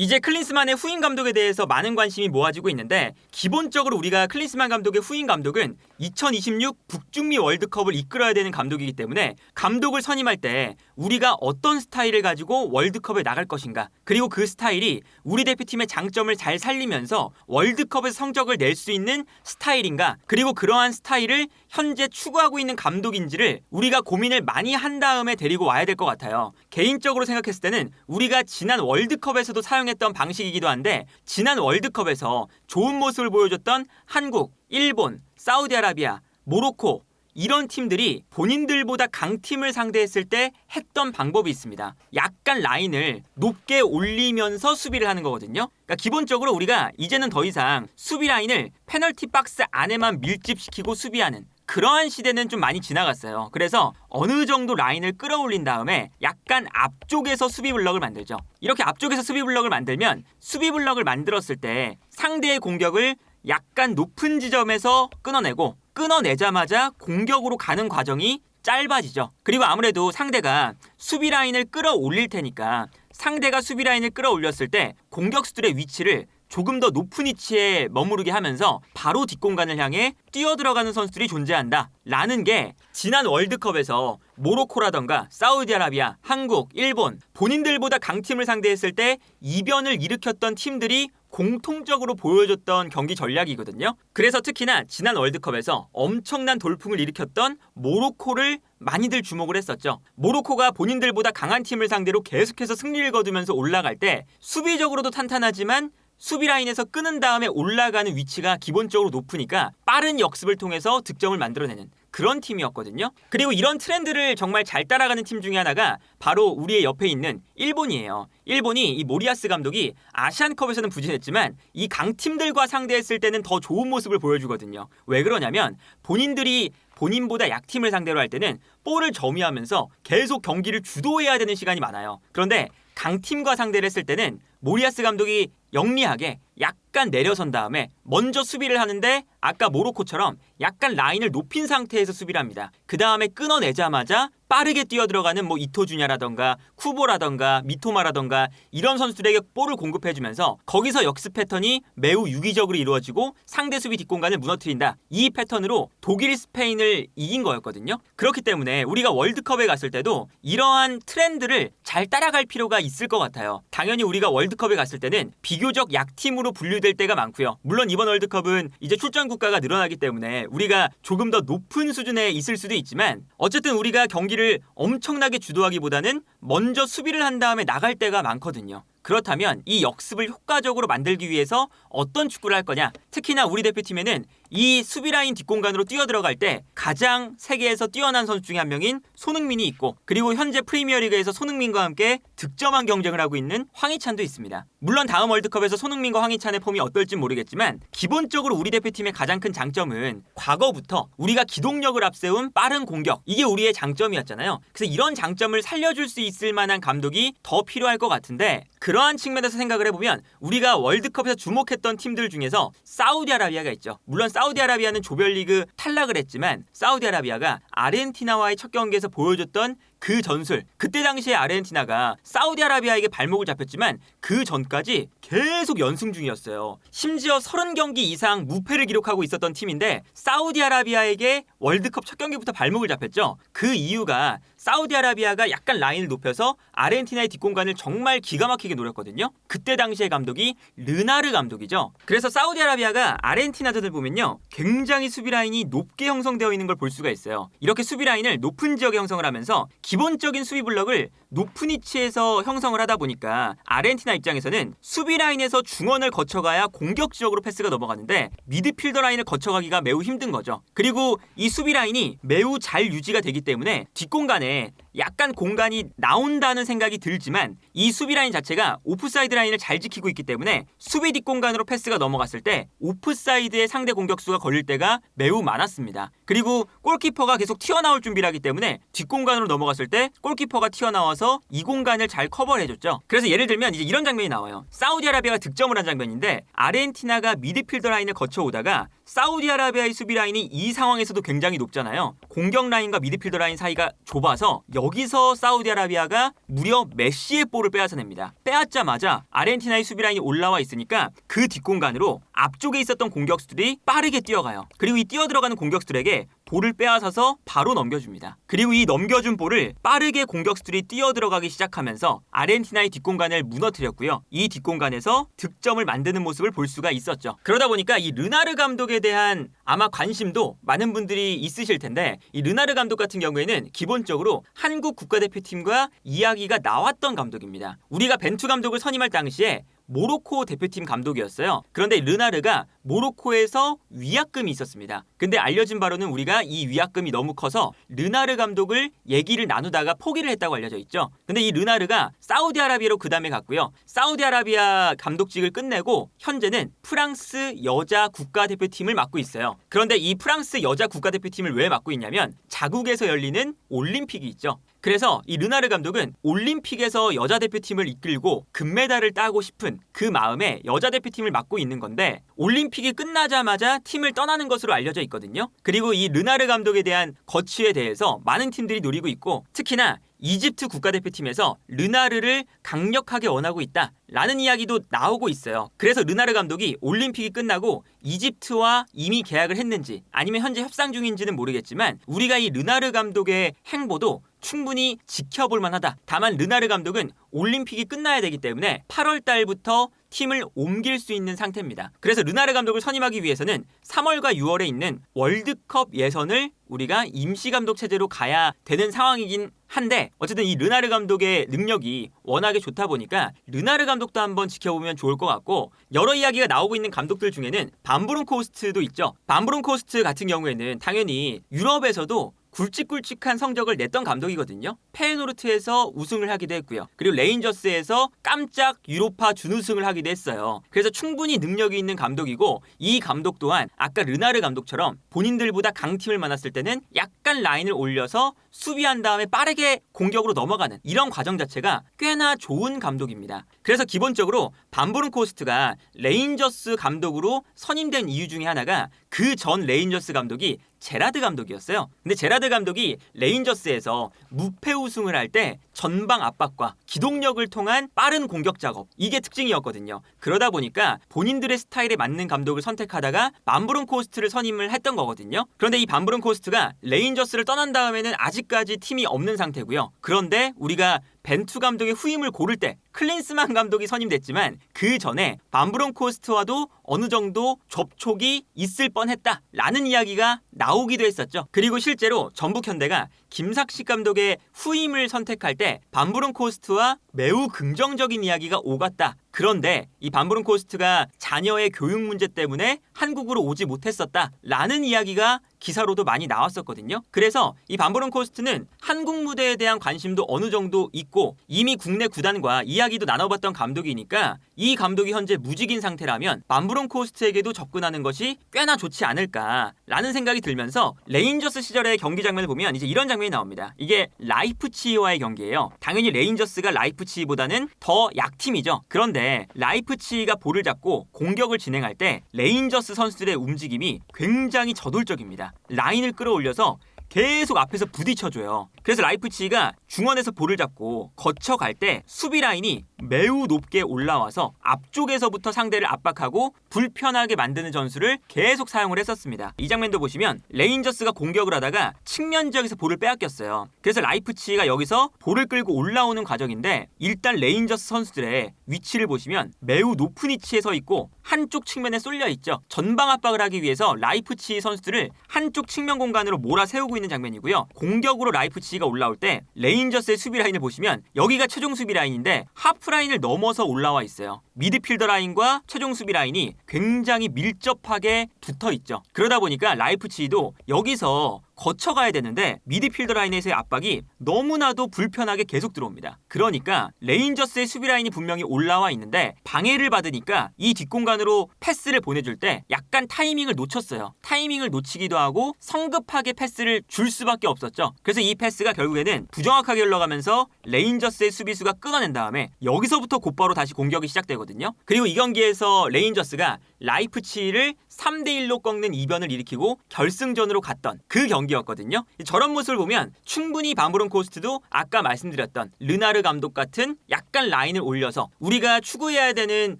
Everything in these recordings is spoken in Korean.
이제 클린스만의 후임 감독에 대해서 많은 관심이 모아지고 있는데 기본적으로 우리가 클린스만 감독의 후임 감독은 2026 북중미 월드컵을 이끌어야 되는 감독이기 때문에 감독을 선임할 때 우리가 어떤 스타일을 가지고 월드컵에 나갈 것인가 그리고 그 스타일이 우리 대표팀의 장점을 잘 살리면서 월드컵에서 성적을 낼 수 있는 스타일인가 그리고 그러한 스타일을 현재 추구하고 있는 감독인지를 우리가 고민을 많이 한 다음에 데리고 와야 될 것 같아요. 개인적으로 생각했을 때는 우리가 지난 월드컵에서도 사용 했던 방식이기도 한데 지난 월드컵에서 좋은 모습을 보여줬던 한국, 일본, 사우디아라비아, 모로코 이런 팀들이 본인들보다 강팀을 상대했을 때 했던 방법이 있습니다. 약간 라인을 높게 올리면서 수비를 하는 거거든요. 그러니까 기본적으로 우리가 이제는 더 이상 수비 라인을 페널티 박스 안에만 밀집시키고 수비하는 그러한 시대는 좀 많이 지나갔어요. 그래서 어느 정도 라인을 끌어올린 다음에 약간 앞쪽에서 수비 블럭을 만들죠. 이렇게 앞쪽에서 수비 블럭을 만들면 수비 블럭을 만들었을 때 상대의 공격을 약간 높은 지점에서 끊어내고 끊어내자마자 공격으로 가는 과정이 짧아지죠. 그리고 아무래도 상대가 수비 라인을 끌어올릴 테니까 상대가 수비 라인을 끌어올렸을 때 공격수들의 위치를 조금 더 높은 위치에 머무르게 하면서 바로 뒷공간을 향해 뛰어 들어가는 선수들이 존재한다. 라는 게 지난 월드컵에서 모로코라던가 사우디아라비아, 한국, 일본 본인들보다 강팀을 상대했을 때 이변을 일으켰던 팀들이 공통적으로 보여줬던 경기 전략이거든요. 그래서 특히나 지난 월드컵에서 엄청난 돌풍을 일으켰던 모로코를 많이들 주목을 했었죠. 모로코가 본인들보다 강한 팀을 상대로 계속해서 승리를 거두면서 올라갈 때 수비적으로도 탄탄하지만 수비 라인에서 끊은 다음에 올라가는 위치가 기본적으로 높으니까 빠른 역습을 통해서 득점을 만들어내는 그런 팀이었거든요. 그리고 이런 트렌드를 정말 잘 따라가는 팀 중에 하나가 바로 우리의 옆에 있는 일본이에요. 일본이 이 모리아스 감독이 아시안컵에서는 부진했지만 이 강팀들과 상대했을 때는 더 좋은 모습을 보여주거든요. 왜 그러냐면 본인들이 본인보다 약팀을 상대로 할 때는 볼을 점유하면서 계속 경기를 주도해야 되는 시간이 많아요. 그런데 강팀과 상대를 했을 때는 모리아스 감독이 영리하게 약간 내려선 다음에 먼저 수비를 하는데 아까 모로코처럼 약간 라인을 높인 상태에서 수비를 합니다. 그 다음에 끊어내자마자 빠르게 뛰어들어가는 뭐 이토주냐라던가 쿠보라던가 미토마라던가 이런 선수들에게 볼을 공급해주면서 거기서 역습 패턴이 매우 유기적으로 이루어지고 상대 수비 뒷공간을 무너뜨린다. 이 패턴으로 독일 스페인을 이긴 거였거든요. 그렇기 때문에 우리가 월드컵에 갔을 때도 이러한 트렌드를 잘 따라갈 필요가 있을 것 같아요. 당연히 우리가 월드컵에 갔을 때는 비교적 약팀으로 분류될 때가 많고요. 물론 이번 월드컵은 이제 출전 국가가 늘어나기 때문에 우리가 조금 더 높은 수준에 있을 수도 있지만 어쨌든 우리가 경기를 엄청나게 주도하기보다는 먼저 수비를 한 다음에 나갈 때가 많거든요. 그렇다면 이 역습을 효과적으로 만들기 위해서 어떤 축구를 할 거냐? 특히나 우리 대표팀에는 이 수비 라인 뒷공간으로 뛰어 들어갈 때 가장 세계에서 뛰어난 선수 중에 한 명인 손흥민이 있고 그리고 현재 프리미어리그에서 손흥민과 함께 득점한 경쟁을 하고 있는 황희찬도 있습니다. 물론 다음 월드컵에서 손흥민과 황희찬의 폼이 어떨지 모르겠지만 기본적으로 우리 대표팀의 가장 큰 장점은 과거부터 우리가 기동력을 앞세운 빠른 공격 이게 우리의 장점이었잖아요. 그래서 이런 장점을 살려줄 수 있을 만한 감독이 더 필요할 것 같은데 그러한 측면에서 생각을 해보면 우리가 월드컵에서 주목했던 팀들 중에서 사우디아라비아가 있죠. 물론 사우디아라비아는 조별리그 탈락을 했지만 사우디아라비아가 아르헨티나와의 첫 경기에서 보여줬던 그 전술 그때 당시에 아르헨티나가 사우디아라비아에게 발목을 잡혔지만 그 전까지 계속 연승 중이었어요. 심지어 30경기 이상 무패를 기록하고 있었던 팀인데 사우디아라비아에게 월드컵 첫 경기부터 발목을 잡혔죠. 그 이유가 사우디아라비아가 약간 라인을 높여서 아르헨티나의 뒷공간을 정말 기가 막히게 노렸거든요. 그때 당시의 감독이 르나르 감독이죠. 그래서 사우디아라비아가 아르헨티나전을 보면요. 굉장히 수비 라인이 높게 형성되어 있는 걸 볼 수가 있어요. 이렇게 수비 라인을 높은 지역에 형성을 하면서 기본적인 수비 블럭을 높은 위치에서 형성을 하다 보니까 아르헨티나 입장에서는 수비 라인에서 중원을 거쳐가야 공격 지역으로 패스가 넘어가는데 미드필더 라인을 거쳐가기가 매우 힘든 거죠. 그리고 이 수비 라인이 매우 잘 유지가 되기 때문에 뒷공간에 약간 공간이 나온다는 생각이 들지만 이 수비 라인 자체가 오프사이드 라인을 잘 지키고 있기 때문에 수비 뒷공간으로 패스가 넘어갔을 때 오프사이드의 상대 공격수가 걸릴 때가 매우 많았습니다. 그리고 골키퍼가 계속 튀어나올 준비를 하기 때문에 뒷공간으로 넘어갔을 때 골키퍼가 튀어나와서 붙어서 이 공간을 잘 커버를 해줬죠. 그래서 예를 들면 이제 이런 장면이 나와요. 사우디아라비아가 득점을 한 장면인데 아르헨티나가 미드필더 라인을 거쳐오다가 사우디아라비아의 수비 라인이 이 상황에서도 굉장히 높잖아요. 공격 라인과 미드필더 라인 사이가 좁아서 여기서 사우디아라비아가 무려 메시의 볼을 빼앗아냅니다. 빼앗자마자 아르헨티나의 수비 라인이 올라와 있으니까 그 뒷공간으로 앞쪽에 있었던 공격수들이 빠르게 뛰어가요. 그리고 이 뛰어 들어가는 공격수들에게 볼을 빼앗아서 바로 넘겨줍니다. 그리고 이 넘겨준 볼을 빠르게 공격수들이 뛰어 들어가기 시작하면서 아르헨티나의 뒷공간을 무너뜨렸고요. 이 뒷공간에서 득점을 만드는 모습을 볼 수가 있었죠. 그러다 보니까 이 르나르 감독 에 대한 아마 관심도 많은 분들이 있으실 텐데 이 르나르 감독 같은 경우에는 기본적으로 한국 국가대표팀과 이야기가 나왔던 감독입니다. 우리가 벤투 감독을 선임할 당시에 모로코 대표팀 감독이었어요. 그런데 르나르가 모로코에서 위약금이 있었습니다. 근데 알려진 바로는 우리가 이 위약금이 너무 커서 르나르 감독을 얘기를 나누다가 포기를 했다고 알려져 있죠. 근데 이 르나르가 사우디아라비아로 그 다음에 갔고요. 사우디아라비아 감독직을 끝내고 현재는 프랑스 여자 국가대표팀을 맡고 있어요. 그런데 이 프랑스 여자 국가대표팀을 왜 맡고 있냐면 자국에서 열리는 올림픽이 있죠. 그래서 이 르나르 감독은 올림픽에서 여자 대표팀을 이끌고 금메달을 따고 싶은 그 마음에 여자 대표팀을 맡고 있는 건데 올림픽이 끝나자마자 팀을 떠나는 것으로 알려져 있거든요. 그리고 이 르나르 감독에 대한 거취에 대해서 많은 팀들이 노리고 있고 특히나 이집트 국가대표팀에서 르나르를 강력하게 원하고 있다 라는 이야기도 나오고 있어요. 그래서 르나르 감독이 올림픽이 끝나고 이집트와 이미 계약을 했는지 아니면 현재 협상 중인지는 모르겠지만 우리가 이 르나르 감독의 행보도 충분히 지켜볼 만하다. 다만 르나르 감독은 올림픽이 끝나야 되기 때문에 8월 달부터 팀을 옮길 수 있는 상태입니다. 그래서 르나르 감독을 선임하기 위해서는 3월과 6월에 있는 월드컵 예선을 우리가 임시 감독 체제로 가야 되는 상황이긴 한데 어쨌든 이 르나르 감독의 능력이 워낙에 좋다 보니까 르나르 감독도 한번 지켜보면 좋을 것 같고 여러 이야기가 나오고 있는 감독들 중에는 반브론코스트도 있죠. 반브론코스트 같은 경우에는 당연히 유럽에서도 굵직굵직한 성적을 냈던 감독이거든요. 페에노르트에서 우승을 하기도 했고요. 그리고 레인저스에서 깜짝 유로파 준우승을 하기도 했어요. 그래서 충분히 능력이 있는 감독이고 이 감독 또한 아까 르나르 감독처럼 본인들보다 강팀을 만났을 때는 약간 라인을 올려서 수비한 다음에 빠르게 공격으로 넘어가는 이런 과정 자체가 꽤나 좋은 감독입니다. 그래서 기본적으로 반브른 코스트가 레인저스 감독으로 선임된 이유 중에 하나가 그 전 레인저스 감독이 제라드 감독이었어요. 근데 제라드 감독이 레인저스에서 무패 우승을 할 때 전방 압박과 기동력을 통한 빠른 공격 작업 이게 특징이었거든요. 그러다 보니까 본인들의 스타일에 맞는 감독을 선택하다가 반브론 코스트를 선임을 했던 거거든요. 그런데 이 반브론 코스트가 레인저스를 떠난 다음에는 아직까지 팀이 없는 상태고요. 그런데 우리가 벤투 감독의 후임을 고를 때 클린스만 감독이 선임됐지만 그 전에 반브론 코스트와도 어느 정도 접촉이 있을 뻔했다라는 이야기가 나오기도 했었죠. 그리고 실제로 전북 현대가 김삭식 감독의 후임을 선택할 때 반브론 코스트와 매우 긍정적인 이야기가 오갔다. 그런데 이 반브론 코스트가 자녀의 교육 문제 때문에 한국으로 오지 못했었다 라는 이야기가 기사로도 많이 나왔었거든요. 그래서 이 반브론 코스트는 한국 무대에 대한 관심도 어느 정도 있고 이미 국내 구단과 이야기도 나눠봤던 감독이니까 이 감독이 현재 무직인 상태라면 반브론 코스트에게도 접근하는 것이 꽤나 좋지 않을까 라는 생각이 들면서 레인저스 시절의 경기 장면을 보면 이제 이런 장면이 나옵니다. 이게 라이프치히와의 경기예요. 당연히 레인저스가 라이프치히보다는 더 약팀이죠. 그런데 라이프치히가 볼을 잡고 공격을 진행할 때 레인저스 선수들의 움직임이 굉장히 저돌적입니다. 라인을 끌어올려서 계속 앞에서 부딪혀줘요. 그래서 라이프치히가 중원에서 볼을 잡고 거쳐갈 때 수비 라인이 매우 높게 올라와서 앞쪽에서부터 상대를 압박하고 불편하게 만드는 전술을 계속 사용을 했었습니다. 이 장면도 보시면 레인저스가 공격을 하다가 측면 지역에서 볼을 빼앗겼어요. 그래서 라이프치히가 여기서 볼을 끌고 올라오는 과정인데 일단 레인저스 선수들의 위치를 보시면 매우 높은 위치에 서 있고 한쪽 측면에 쏠려 있죠. 전방 압박을 하기 위해서 라이프치히 선수들을 한쪽 측면 공간으로 몰아 세우고 있는 장면이고요. 공격으로 라이프치히가 올라올 때 레인저스의 수비 라인을 보시면 여기가 최종 수비 라인인데 하프 라인을 넘어서 올라와 있어요. 미드필더 라인과 최종 수비 라인이 굉장히 밀접하게 붙어 있죠. 그러다 보니까 라이프치히도 여기서 거쳐가야 되는데 미드필더 라인에서의 압박이 너무나도 불편하게 계속 들어옵니다. 그러니까 레인저스의 수비 라인이 분명히 올라와 있는데 방해를 받으니까 이 뒷공간으로 패스를 보내줄 때 약간 타이밍을 놓쳤어요. 타이밍을 놓치기도 하고 성급하게 패스를 줄 수밖에 없었죠. 그래서 이 패스가 결국에는 부정확하게 흘러가면서 레인저스의 수비수가 끊어낸 다음에 여기서부터 곧바로 다시 공격이 시작되거든요. 그리고 이 경기에서 레인저스가 라이프치히를 3대 1로 꺾는 이변을 일으키고 결승전으로 갔던 그 경기였거든요. 저런 모습을 보면 충분히 바무론 코스트도 아까 말씀드렸던 르나르 감독 같은 약간 라인을 올려서 우리가 추구해야 되는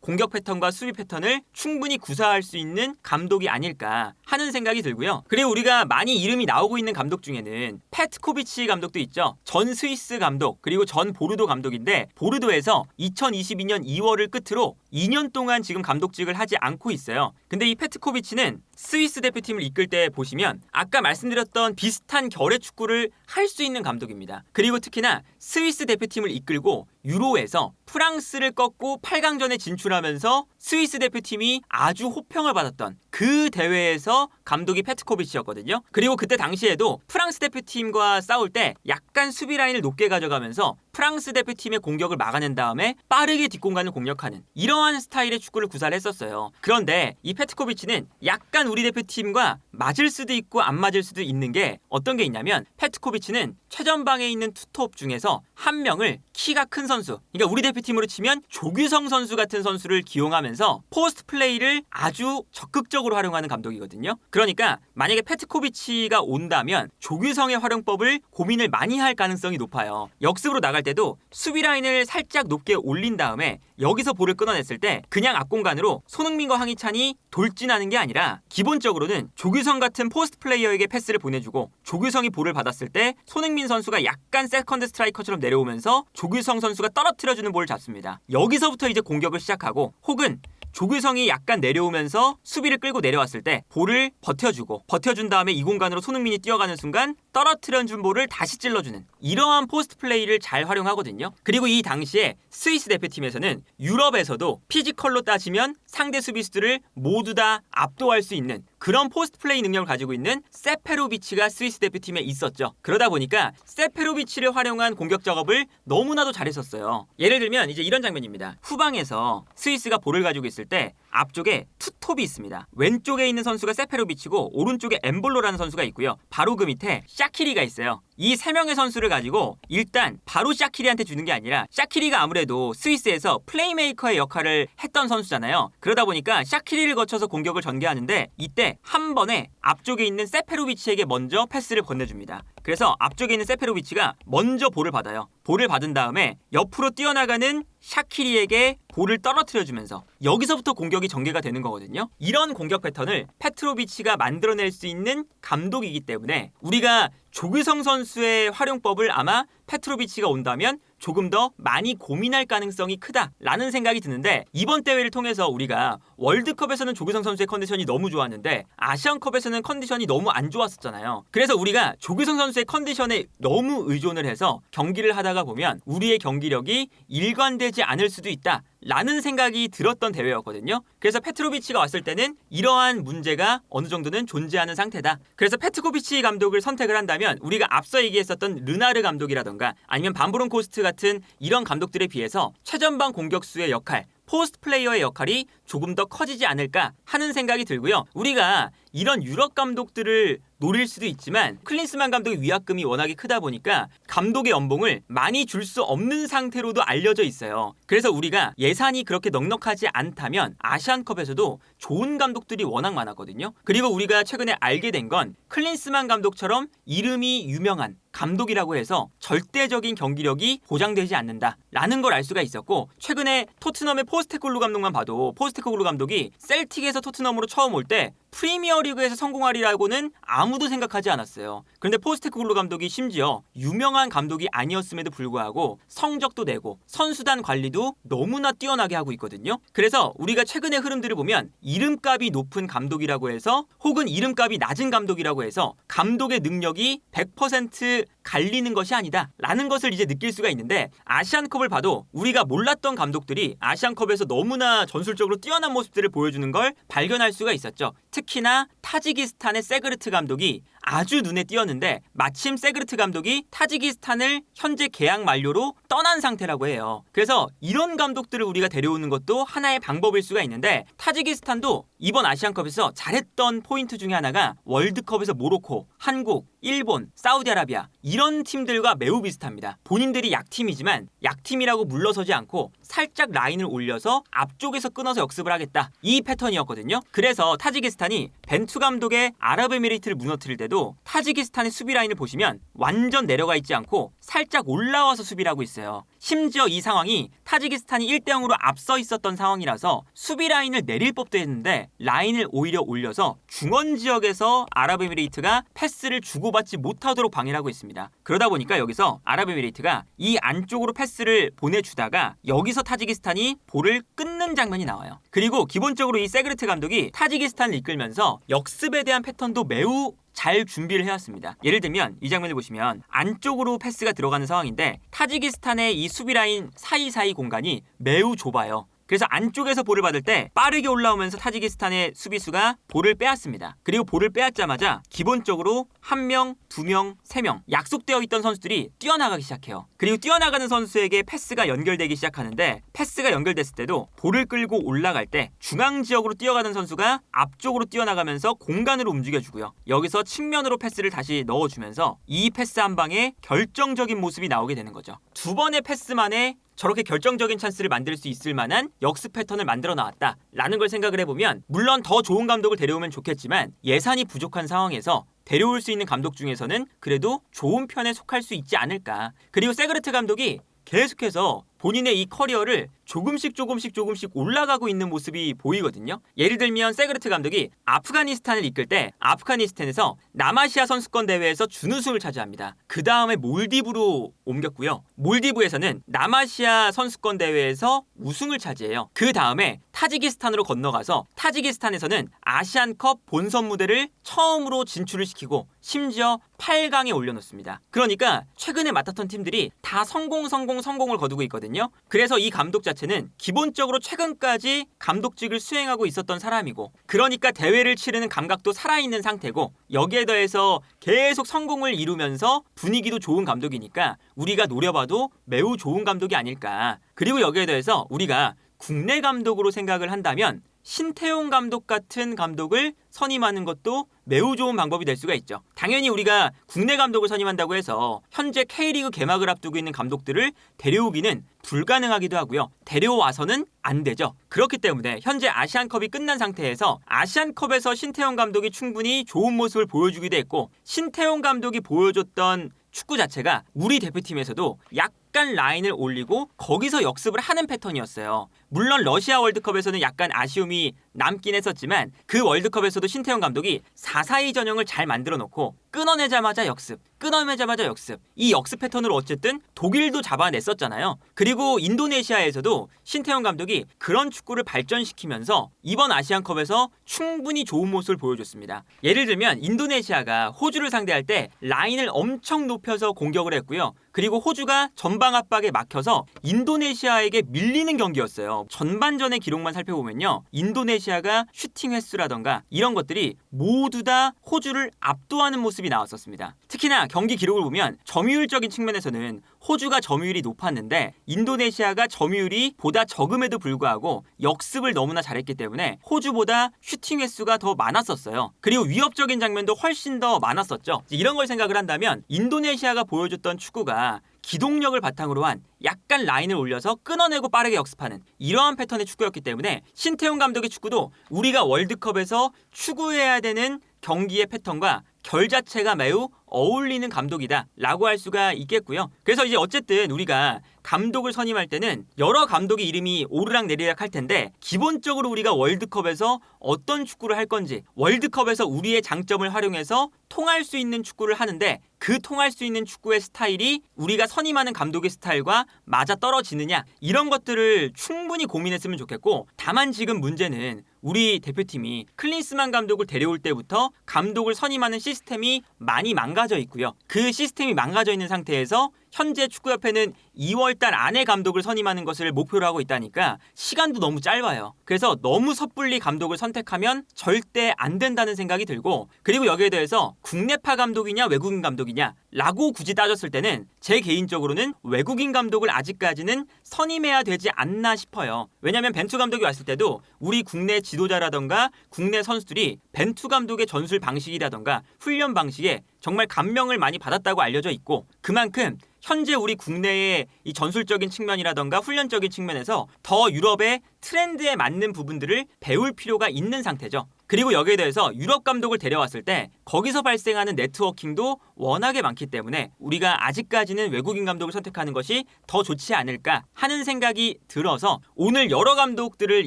공격 패턴과 수비 패턴을 충분히 구사할 수 있는 감독이 아닐까 하는 생각이 들고요. 그리고 우리가 많이 이름이 나오고 있는 감독 중에는 페트코비치 감독도 있죠. 전 스위스 감독 그리고 전 보르도 감독인데 보르도에서 2022년 2월을 끝으로 2년 동안 지금 감독직을 하지 않고 있어요. 근데 이 페트코비치는 스위스 대표팀을 이끌 때 보시면 아까 말씀드렸던 비슷한 결의 축구를 할 수 있는 감독입니다. 그리고 특히나 스위스 대표팀을 이끌고 유로에서 프랑스를 꺾고 8강전에 진출하면서 스위스 대표팀이 아주 호평을 받았던 그 대회에서 감독이 페트코비치였거든요. 그리고 그때 당시에도 프랑스 대표팀과 싸울 때 약간 수비 라인을 높게 가져가면서 프랑스 대표팀의 공격을 막아낸 다음에 빠르게 뒷공간을 공략하는 이러한 스타일의 축구를 구사를 했었어요. 그런데 이 페트코비치는 약간 우리 대표팀과 맞을 수도 있고 안 맞을 수도 있는 게 어떤 게 있냐면 페트코비치는 최전방에 있는 투톱 중에서 한 명을 키가 큰 선수, 그러니까 우리 대표팀으로 치면 조규성 선수 같은 선수를 기용하면서 포스트 플레이를 아주 적극적으로 활용하는 감독이거든요. 그러니까 만약에 페트코비치가 온다면 조규성의 활용법을 고민을 많이 할 가능성이 높아요. 역습으로 나갈 때도 수비 라인을 살짝 높게 올린 다음에 여기서 볼을 끊어냈을 때 그냥 앞공간으로 손흥민과 황희찬이 돌진하는 게 아니라 기본적으로는 조규성 같은 포스트 플레이어에게 패스를 보내주고 조규성이 볼을 받았을 때 손흥민 선수가 약간 세컨드 스트라이커처럼 내려오면서 조규성 선수가 떨어뜨려주는 볼을 잡습니다. 여기서부터 이제 공격을 시작하고 혹은 조규성이 약간 내려오면서 수비를 끌고 내려왔을 때 볼을 버텨주고 버텨준 다음에 이 공간으로 손흥민이 뛰어가는 순간 떨어뜨려준 볼을 다시 찔러주는 이러한 포스트 플레이를 잘 활용하거든요. 그리고 이 당시에 스위스 대표팀에서는 유럽에서도 피지컬로 따지면 상대 수비수들을 모두 다 압도할 수 있는 그런 포스트 플레이 능력을 가지고 있는 세페로비치가 스위스 대표팀에 있었죠. 그러다 보니까 세페로비치를 활용한 공격 작업을 너무나도 잘했었어요. 예를 들면 이제 이런 장면입니다. 후방에서 스위스가 볼을 가지고 있을 때 앞쪽에 투톱이 있습니다. 왼쪽에 있는 선수가 세페로비치고 오른쪽에 엠볼로라는 선수가 있고요. 바로 그 밑에 샤키리가 있어요. 이 세 명의 선수를 가지고 일단 바로 샤키리한테 주는 게 아니라 샤키리가 아무래도 스위스에서 플레이메이커의 역할을 했던 선수잖아요. 그러다 보니까 샤키리를 거쳐서 공격을 전개하는데 이때 한 번에 앞쪽에 있는 세페로비치에게 먼저 패스를 건네줍니다. 그래서 앞쪽에 있는 세페로비치가 먼저 볼을 받아요. 볼을 받은 다음에 옆으로 뛰어나가는 샤키리에게 볼을 떨어뜨려주면서 여기서부터 공격이 전개가 되는 거거든요. 이런 공격 패턴을 페트로비치가 만들어낼 수 있는 감독이기 때문에 우리가 조규성 선수의 활용법을 아마 페트로비치가 온다면 조금 더 많이 고민할 가능성이 크다라는 생각이 드는데 이번 대회를 통해서 우리가 월드컵에서는 조규성 선수의 컨디션이 너무 좋았는데 아시안컵에서는 컨디션이 너무 안 좋았었잖아요. 그래서 우리가 조규성 선수의 컨디션에 너무 의존을 해서 경기를 하다가 보면 우리의 경기력이 일관되지 않을 수도 있다. 라는 생각이 들었던 대회였거든요. 그래서 페트로비치가 왔을 때는 이러한 문제가 어느 정도는 존재하는 상태다. 그래서 페트코비치 감독을 선택을 한다면 우리가 앞서 얘기했었던 르나르 감독이라던가 아니면 반브론 코스트 같은 이런 감독들에 비해서 최전방 공격수의 역할 포스트 플레이어의 역할이 조금 더 커지지 않을까 하는 생각이 들고요. 우리가 이런 유럽 감독들을 노릴 수도 있지만 클린스만 감독의 위약금이 워낙에 크다 보니까 감독의 연봉을 많이 줄 수 없는 상태로도 알려져 있어요. 그래서 우리가 예산이 그렇게 넉넉하지 않다면 아시안컵에서도 좋은 감독들이 워낙 많았거든요. 그리고 우리가 최근에 알게 된 건 클린스만 감독처럼 이름이 유명한 감독이라고 해서 절대적인 경기력이 보장되지 않는다라는 걸 알 수가 있었고 최근에 토트넘의 포스테콜루 감독만 봐도 포스테 콜루 감독이 셀틱에서 토트넘으로 처음 올 때 프리미어 리그에서 성공하리라고는 아무도 생각하지 않았어요. 그런데 포스테콜루 감독이 심지어 유명한 감독이 아니었음에도 불구하고 성적도 내고 선수단 관리도 너무나 뛰어나게 하고 있거든요. 그래서 우리가 최근의 흐름들을 보면 이름값이 높은 감독이라고 해서 혹은 이름값이 낮은 감독이라고 해서 감독의 능력이 100% 갈리는 것이 아니다 라는 것을 이제 느낄 수가 있는데 아시안컵을 봐도 우리가 몰랐던 감독들이 아시안컵에서 너무나 전술적으로 뛰어난 모습들을 보여주는 걸 발견할 수가 있었죠. 특히나 타지기스탄의 세그르트 감독이 아주 눈에 띄었는데 마침 세그르트 감독이 타지키스탄을 현재 계약 만료로 떠난 상태라고 해요. 그래서 이런 감독들을 우리가 데려오는 것도 하나의 방법일 수가 있는데 타지키스탄도 이번 아시안컵에서 잘했던 포인트 중에 하나가 월드컵에서 모로코, 한국, 일본, 사우디아라비아 이런 팀들과 매우 비슷합니다. 본인들이 약팀이지만 약팀이라고 물러서지 않고 살짝 라인을 올려서 앞쪽에서 끊어서 역습을 하겠다. 이 패턴이었거든요. 그래서 타지키스탄이 벤투 감독의 아랍에미리트를 무너뜨릴 때도 타지키스탄의 수비 라인을 보시면 완전 내려가 있지 않고 살짝 올라와서 수비를 하고 있어요. 심지어 이 상황이 타지키스탄이 1대 0으로 앞서 있었던 상황이라서 수비 라인을 내릴 법도 했는데 라인을 오히려 올려서 중원 지역에서 아랍에미리트가 패스를 주고받지 못하도록 방해를 하고 있습니다. 그러다 보니까 여기서 아랍에미리트가 이 안쪽으로 패스를 보내주다가 여기서 타지키스탄이 볼을 끊는 장면이 나와요. 그리고 기본적으로 이 세그르트 감독이 타지키스탄을 이끌면서 역습에 대한 패턴도 매우 잘 준비를 해왔습니다. 예를 들면 이 장면을 보시면 안쪽으로 패스가 들어가는 상황인데 타지키스탄의 이 수비 라인 사이사이 공간이 매우 좁아요. 그래서 안쪽에서 볼을 받을 때 빠르게 올라오면서 타지키스탄의 수비수가 볼을 빼앗습니다. 그리고 볼을 빼앗자마자 기본적으로 한 명, 두 명, 세 명 약속되어 있던 선수들이 뛰어나가기 시작해요. 그리고 뛰어나가는 선수에게 패스가 연결되기 시작하는데 패스가 연결됐을 때도 볼을 끌고 올라갈 때 중앙 지역으로 뛰어가는 선수가 앞쪽으로 뛰어나가면서 공간으로 움직여주고요. 여기서 측면으로 패스를 다시 넣어주면서 이 패스 한 방에 결정적인 모습이 나오게 되는 거죠. 두 번의 패스만에 저렇게 결정적인 찬스를 만들 수 있을 만한 역습 패턴을 만들어 나왔다라는 걸 생각을 해보면 물론 더 좋은 감독을 데려오면 좋겠지만 예산이 부족한 상황에서 데려올 수 있는 감독 중에서는 그래도 좋은 편에 속할 수 있지 않을까. 그리고 세그르트 감독이 계속해서 본인의 이 커리어를 조금씩 조금씩 조금씩 올라가고 있는 모습이 보이거든요. 예를 들면 세그르트 감독이 아프가니스탄을 이끌 때 아프가니스탄에서 남아시아 선수권 대회에서 준우승을 차지합니다. 그 다음에 몰디브로 옮겼고요. 몰디브에서는 남아시아 선수권 대회에서 우승을 차지해요. 그 다음에 타지키스탄으로 건너가서 타지키스탄에서는 아시안컵 본선 무대를 처음으로 진출을 시키고 심지어 8강에 올려놓습니다. 그러니까 최근에 맡았던 팀들이 다 성공 성공 성공을 거두고 있거든요. 그래서 이 감독 자체는 기본적으로 최근까지 감독직을 수행하고 있었던 사람이고 그러니까 대회를 치르는 감각도 살아있는 상태고 여기에 더해서 계속 성공을 이루면서 분위기도 좋은 감독이니까 우리가 노려봐도 매우 좋은 감독이 아닐까. 그리고 여기에 더해서 우리가 국내 감독으로 생각을 한다면 신태용 감독 같은 감독을 선임하는 것도 매우 좋은 방법이 될 수가 있죠. 당연히 우리가 국내 감독을 선임한다고 해서 현재 K리그 개막을 앞두고 있는 감독들을 데려오기는 불가능하기도 하고요. 데려와서는 안 되죠. 그렇기 때문에 현재 아시안컵이 끝난 상태에서 아시안컵에서 신태용 감독이 충분히 좋은 모습을 보여주기도 했고 신태용 감독이 보여줬던 축구 자체가 우리 대표팀에서도 약 간 라인을 올리고 거기서 역습을 하는 패턴이었어요. 물론 러시아 월드컵에서는 약간 아쉬움이 남긴 했었지만 그 월드컵에서도 신태용 감독이 4-4-2 전형을 잘 만들어 놓고 끊어내자마자 역습, 끊어내자마자 역습. 이 역습 패턴으로 어쨌든 독일도 잡아냈었잖아요. 그리고 인도네시아에서도 신태용 감독이 그런 축구를 발전시키면서 이번 아시안컵에서 충분히 좋은 모습을 보여줬습니다. 예를 들면 인도네시아가 호주를 상대할 때 라인을 엄청 높여서 공격을 했고요. 그리고 호주가 전방 압박에 막혀서 인도네시아에게 밀리는 경기였어요. 전반전의 기록만 살펴보면요. 인도네시아가 슈팅 횟수라던가 이런 것들이 모두 다 호주를 압도하는 모습이 나왔었습니다. 특히나 경기 기록을 보면 점유율적인 측면에서는 호주가 점유율이 높았는데 인도네시아가 점유율이 보다 적음에도 불구하고 역습을 너무나 잘했기 때문에 호주보다 슈팅 횟수가 더 많았었어요. 그리고 위협적인 장면도 훨씬 더 많았었죠. 이런 걸 생각을 한다면 인도네시아가 보여줬던 축구가 기동력을 바탕으로 한 약간 라인을 올려서 끊어내고 빠르게 역습하는 이러한 패턴의 축구였기 때문에 신태용 감독의 축구도 우리가 월드컵에서 추구해야 되는 경기의 패턴과 결 자체가 매우 어울리는 감독이다 라고 할 수가 있겠고요. 그래서 이제 어쨌든 우리가 감독을 선임할 때는 여러 감독의 이름이 오르락 내리락 할 텐데 기본적으로 우리가 월드컵에서 어떤 축구를 할 건지 월드컵에서 우리의 장점을 활용해서 통할 수 있는 축구를 하는데 그 통할 수 있는 축구의 스타일이 우리가 선임하는 감독의 스타일과 맞아 떨어지느냐 이런 것들을 충분히 고민했으면 좋겠고 다만 지금 문제는 우리 대표팀이 클린스만 감독을 데려올 때부터 감독을 선임하는 시스템이 많이 망가져 있고요. 그 시스템이 망가져 있는 상태에서 현재 축구협회는 2월달 안에 감독을 선임하는 것을 목표로 하고 있다니까 시간도 너무 짧아요. 그래서 너무 섣불리 감독을 선택하면 절대 안 된다는 생각이 들고 그리고 여기에 대해서 국내파 감독이냐 외국인 감독이냐 라고 굳이 따졌을 때는 제 개인적으로는 외국인 감독을 아직까지는 선임해야 되지 않나 싶어요. 왜냐하면 벤투 감독이 왔을 때도 우리 국내 지도자라던가 국내 선수들이 벤투 감독의 전술 방식이라던가 훈련 방식에 정말 감명을 많이 받았다고 알려져 있고 그만큼 현재 우리 국내의 이 전술적인 측면이라던가 훈련적인 측면에서 더 유럽의 트렌드에 맞는 부분들을 배울 필요가 있는 상태죠. 그리고 여기에 대해서 유럽 감독을 데려왔을 때 거기서 발생하는 네트워킹도 워낙에 많기 때문에 우리가 아직까지는 외국인 감독을 선택하는 것이 더 좋지 않을까 하는 생각이 들어서 오늘 여러 감독들을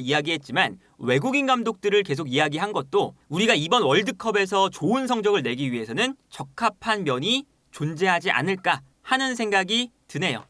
이야기했지만 외국인 감독들을 계속 이야기한 것도 우리가 이번 월드컵에서 좋은 성적을 내기 위해서는 적합한 면이 존재하지 않을까 하는 생각이 드네요.